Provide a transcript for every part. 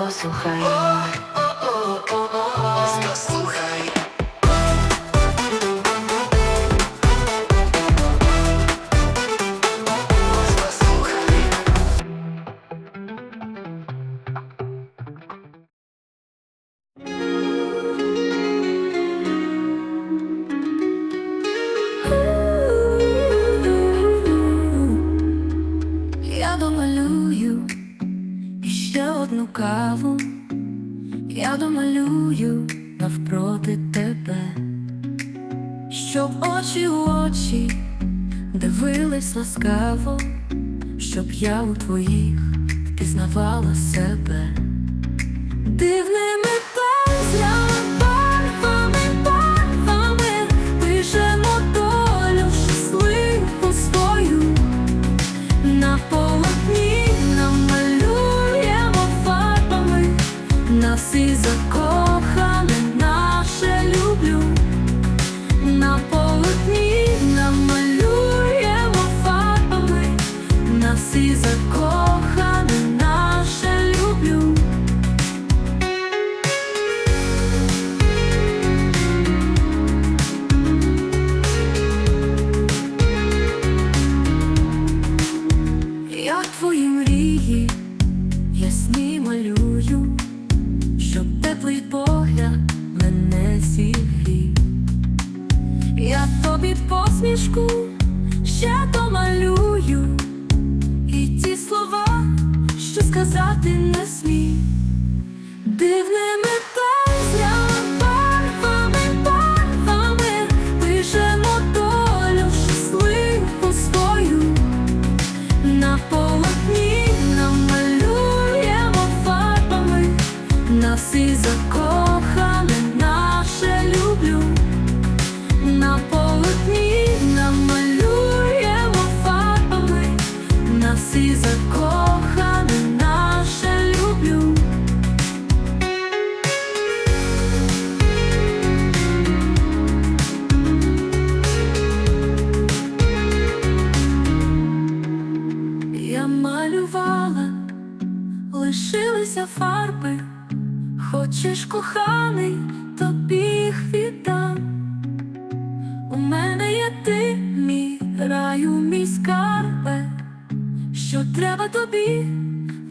Posłuchaj. Каву, я домалюю навпроти тебе, щоб очі в очі дивились ласкаво, щоб я у твоїх впізнавала себе. Дивними пензлями, нас і закохане наше люблю. На полотні намалюємо фарбами нас і закохане наше люблю. Я твої мрії ясні малюю, теплий погляд мене зігрів. Я тобі посмішку ще домалюю, і ті слова, що сказати не смій. Дивними і закохане наше люблю. На полотні намалюємо фарбами нас і закохане наше люблю. Я малювала, лишилися фарби. Хочеш, коханий, тобі їх віддам. У мене є ти, мій раю, мій скарбе. Що треба тобі,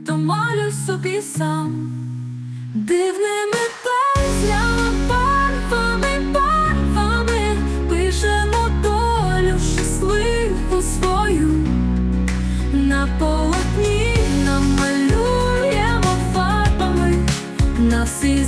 то малюй собі сам. Дивними пензлями, нас і